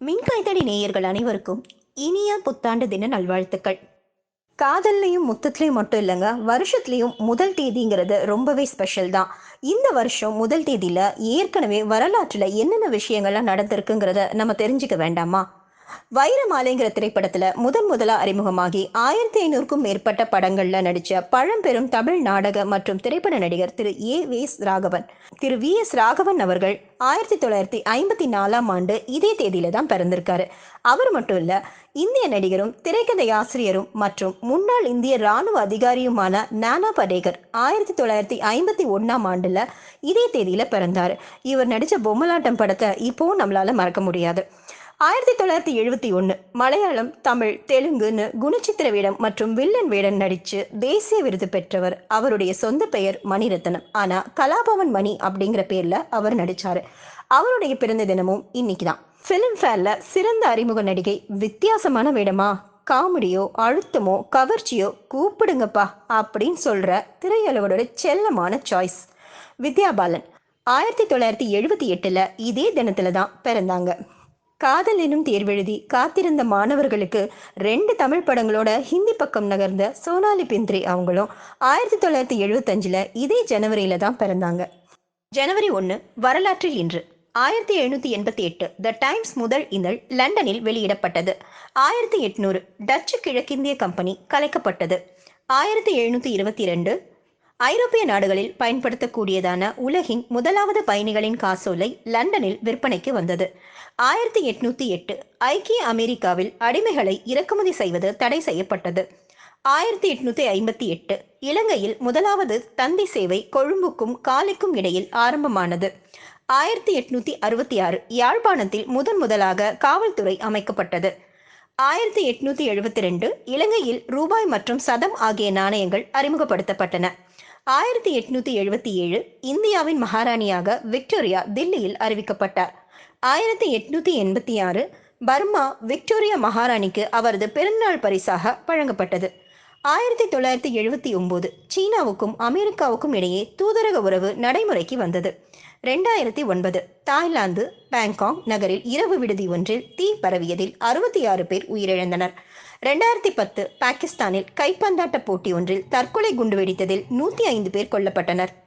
மின்கைதடி நேயர்கள் அனைவருக்கும் இனிய புத்தாண்டு தின நல்வாழ்த்துக்கள். காதல்லையும் முத்தத்துலையும் மட்டும் இல்லைங்க வருஷத்துலேயும் முதல் தேதிங்கிறது ரொம்பவே ஸ்பெஷல் தான். இந்த வருஷம் முதல் தேதியில் ஏற்கனவே வரலாற்றில் என்னென்ன விஷயங்கள்லாம் நடந்திருக்குங்கிறத நம்ம தெரிஞ்சுக்க வேண்டாமா? வைரமாலைங்கிற திரைப்படத்துல முதன் முதலா அறிமுகமாகி ஆயிரத்தி ஐநூறுக்கும் மேற்பட்ட படங்கள்ல நடிச்ச பழம்பெரும் தமிழ் நாடக மற்றும் திரைப்பட நடிகர் Thiru A V S Raghavan. Thiru V S Raghavan அவர்கள் ஆயிரத்தி தொள்ளாயிரத்தி ஐம்பத்தி நாலாம் ஆண்டு இதே தேதியில தான் பிறந்திருக்காரு. அவர் மட்டும் இல்ல இந்திய நடிகரும் திரைக்கதை ஆசிரியரும் மற்றும் முன்னாள் இந்திய ராணுவ அதிகாரியுமான நானா படேகர் ஆயிரத்தி தொள்ளாயிரத்தி ஐம்பத்தி ஒன்னாம் ஆண்டுல இதே தேதியில பிறந்தார். இவர் நடிச்ச பொம்மலாட்டம் படத்தை இப்போ நம்மளால மறக்க முடியாது. ஆயிரத்தி தொள்ளாயிரத்தி எழுபத்தி ஒன்று மலையாளம் தமிழ் தெலுங்குன்னு குணச்சித்திர வேடம் மற்றும் வில்லன் வேடம் நடித்து தேசிய விருது பெற்றவர் அவருடைய சொந்த பெயர் மணிரத்னம். ஆனால் கலாபவன் மணி அப்படிங்கிற பேரில் அவர் நடித்தார் அவருடைய பிறந்த தினமும் இன்னைக்கு தான். ஃபிலிம் ஃபேரில் சிறந்த அறிமுக நடிகை வித்தியாசமான வேடமா? காமெடியோ அழுத்தமோ கவர்ச்சியோ கூப்பிடுங்கப்பா அப்படின்னு சொல்கிற திரையுலகோட செல்லமான சாய்ஸ் வித்யா பாலன் ஆயிரத்தி தொள்ளாயிரத்தி எழுபத்தி எட்டில் இதே தினத்தில் தான் பிறந்தாங்க. காதல் எனும் தேர்வெழுதி காத்திருந்த மாணவர்களுக்கு ரெண்டு தமிழ் படங்களோட ஹிந்தி பக்கம் நகர்ந்த சோனாலி பிந்த்ரி அவங்களும் ஆயிரத்தி தொள்ளாயிரத்தி எழுபத்தஞ்சில் இதே ஜனவரியில தான் பிறந்தாங்க. ஜனவரி ஒன்று வரலாற்றில் இன்று. ஆயிரத்தி எழுநூற்றி எண்பத்தி எட்டு த டைம்ஸ் முதல் இதழ் லண்டனில் வெளியிடப்பட்டது. ஆயிரத்தி எட்நூறு டச்சு கிழக்கிந்திய கம்பெனி கலைக்கப்பட்டது. ஆயிரத்தி எழுநூற்றி இருபத்தி ரெண்டு ஐரோப்பிய நாடுகளில் பயன்படுத்தக்கூடியதான உலகின் முதலாவது பயணிகளின் காசோலை லண்டனில் விற்பனைக்கு வந்தது. ஆயிரத்தி எட்நூத்தி எட்டு ஐக்கிய அமெரிக்காவில் அடிமைகளை இறக்குமதி செய்வது தடை செய்யப்பட்டது. ஆயிரத்தி எட்நூத்தி ஐம்பத்தி எட்டு இலங்கையில் முதலாவது தந்தி சேவை கொழும்புக்கும் காலிக்கும் இடையில் ஆரம்பமானது. ஆயிரத்தி எட்நூத்தி அறுபத்தி ஆறு யாழ்ப்பாணத்தில் முதன் முதலாக காவல்துறை அமைக்கப்பட்டது. ஆயிரத்தி எட்நூத்தி எழுபத்தி ரெண்டு இலங்கையில் ரூபாய் மற்றும் சதம் ஆகிய நாணயங்கள் அறிமுகப்படுத்தப்பட்டன. ஆயிரத்தி எட்நூத்தி எழுபத்தி ஏழு இந்தியாவின் மகாராணியாக விக்டோரியா தில்லியில் அறிவிக்கப்பட்டார். ஆயிரத்தி எட்நூத்தி எண்பத்தி ஆறு பர்மா விக்டோரியா மகாராணிக்கு அவரது பிறந்தநாள் பரிசாக வழங்கப்பட்டது. ஆயிரத்தி தொள்ளாயிரத்தி எழுபத்தி ஒன்பது சீனாவுக்கும் அமெரிக்காவுக்கும் இடையே தூதரக உறவு நடைமுறைக்கு வந்தது. ரெண்டாயிரத்தி ஒன்பது தாய்லாந்து பாங்காங் நகரில் இரவு விடுதி ஒன்றில் தீ பரவியதில் அறுபத்தி ஆறு பேர் உயிரிழந்தனர். ரெண்டாயிரத்தி பத்து பாகிஸ்தானில் கைப்பந்தாட்ட போட்டி ஒன்றில் தற்கொலை குண்டு வெடித்ததில் நூற்றி ஐந்து பேர் கொல்லப்பட்டனர்.